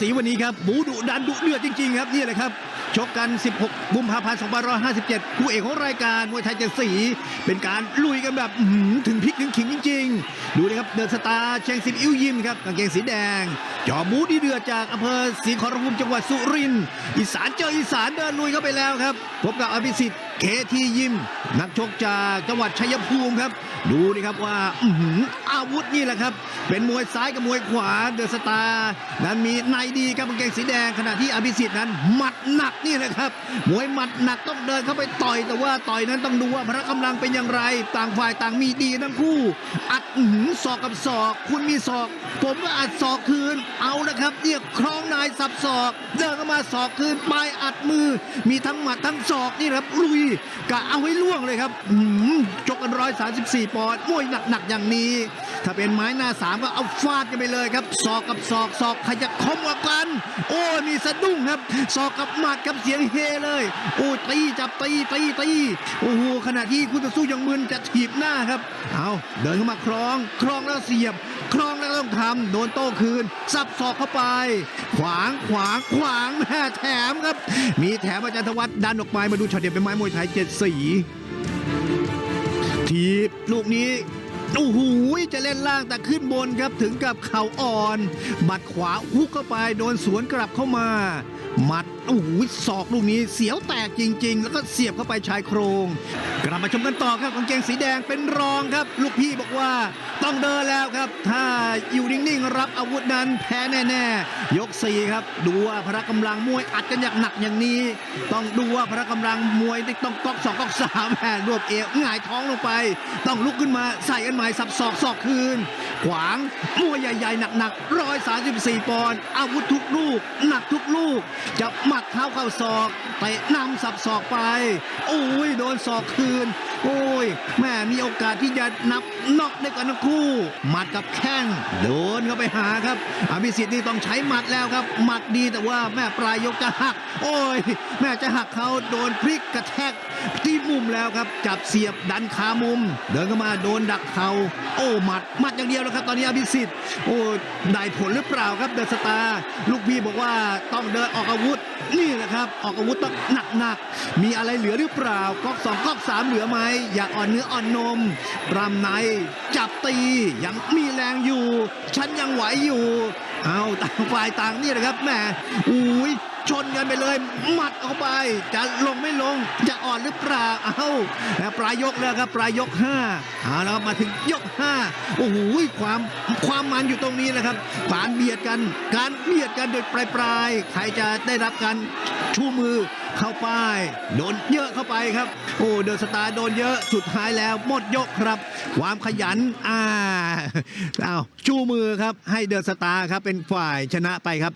สีวันนี้ครับบูดุดันดุเดือดจริง ๆ ครับนี่แหละครับ ชกกัน 16กุมภาพันธ์2557 คู่เอกของรายการมวยไทยเจ็ดสี เป็นการลุยกันแบบถึงพริกถึงขิงจริง ๆ ดูนะครับเดินสตาร์เชงสิบอิ้วยิมครับกางเกงสีแดง จอบูดีเดือดจากอำเภอศรีขอรภูมิจังหวัดสุรินทร์อีสานเจออีสานเดินลุยเข้าไปแล้วครับพบกับอภิสิทธิ์เคทียิม นักชกจากจังหวัดชัยภูมิครับ ดูนี่ครับว่าอืออาวุธนี่แหละครับ เป็นมวยซ้ายกับมวยขวาเดอะสตาร์นั้นมีในดีครับกางเกงสีแดงขณะที่อภิสิทธิ์นั้นหมัดหนักนี่แหละครับมวยหมัดหนักต้องเดินเข้าไปต่อยแต่ว่าต่อยนั้นต้องดูว่าพละกำลังเป็นอย่างไร ต่างฝ่ายต่างมีดีทั้งคู่ อัดหือศอกกับศอก คุณมีศอก ผมก็อัดศอกคืนเอาละครับเรียกคล้องนายสับศอกเดินเข้ามาศอกคืนปลายอัดมือ มีทั้งหมัดทั้งศอกนี่ครับลุยกะเอาให้ล่วงเลยครับหือจกกันร้อยสาสิบสี่ปอนด์มวยหนักๆอย่างนี้ ถ้าเป็นไม้หน้าสามก็เอาฟาดกันไปเลยครับศอกกับศอกศอกใครจะคมกว่ากัน โอ้มีสะดุ้งครับศอกกับหมัดกับเสียงเฮเลย โอ้ตีจับตีตีตีโอ้โหขณะที่คู่ต่อสู้ยังมึนจะถีบหน้าครับ เอาเดินเข้ามาคล้องคล้องแล้วเสียบคล้องแล้วต้องทำโดนโต้คืนสับศอกเข้าไป ขวางขวางขวางแม่แถมครับ มีแถมอาจารย์ธวัฒน์ดันออกไปมาดูช็อตเด็ดเป็นไม้มวยไทยเจ็ดสีทีบลูกนี้ โอ้โหจะเล่นล่างแต่ขึ้นบนครับถึงกับเข่าอ่อน บัดขวาฮุกเข้าไปโดนสวนกลับเข้ามา มัดโอ้โหศอกลูกนี้เสียวแตกจริง ๆ แล้วก็เสียบเข้าไปชายโครง กลับมาชมกันต่อครับกางเกงสีแดงเป็นรองครับ ลูกพี่บอกว่าต้องเดินแล้วครับ ถ้าอยู่นิ่งๆรับอาวุธนั้นแพ้แน่ๆ ยกสี่ครับ ดูว่าพละกำลังมวยอัดกันอย่างหนักอย่างนี้ ต้องดูว่าพละกำลังมวยต้องก๊อกสองก๊อกสามแหมรวบเอวหงายท้องลงไป ต้องลุกขึ้นมาใส่กันใหม่สับศอกศอกคืน ขวางมวยใหญ่ๆหนักๆร้อยสาสิบสี่ปอนด์อาวุธทุกลูกหนักทุกลูกจะหมัดเท้าเข้าศอกเตะนำสับศอกไปโอ้ยโดนศอกคืน โอ้ยแม่มีโอกาสที่จะนับน็อกได้กันทั้งคู่หมัดกับแข้งโดนเข้าไปหาครับอภิสิทธิ์นี่ต้องใช้หมัดแล้วครับหมัดดีแต่ว่าแม่ปลายยกจะหัก โอ้ย แม่จะหักเขาโดนพลิกกระแทกที่มุมแล้วครับ จับเสียบดันขามุม เดินเข้ามาโดนดักเขาโอ้หมัดหมัดอย่างเดียวแล้วครับตอนนี้อภิสิทธิ์โอ้ได้ผลหรือเปล่าครับเดอะสตาร์ลูกพี่บอกว่าต้องเดินออกอาวุธนี่แหละครับ ออกอาวุธต้องหนักๆมีอะไรเหลือหรือเปล่าก๊อกสองก๊อกสามเหลือไหมอยากอ่อนเนื้ออ่อนนมรำในจับตียังมีแรงอยู่ ฉันยังไหวอยู่ เอาต่างฝ่ายต่างนี่แหละครับแหมอุ้ย ชนกันไปเลยหมัดเข้าไป จะลงไม่ลงจะอ่อนหรือเปล่าเอาแล้วปลายยกแล้วครับปลายยกห้าเอาแล้วมาถึงยกห้าโอ้โหความความมันอยู่ตรงนี้แหละครับการเบียดกัน การเบียดกันโดยปลายปลายใครจะได้รับการชูมือเข้าไปโดนเยอะเข้าไปครับ โอ้เดอะสตาร์โดนเยอะสุดท้ายแล้วหมดยกครับ ความขยันอ่าอ้าวชูมือครับให้เดอะสตาร์ครับเป็นฝ่ายชนะไปครับ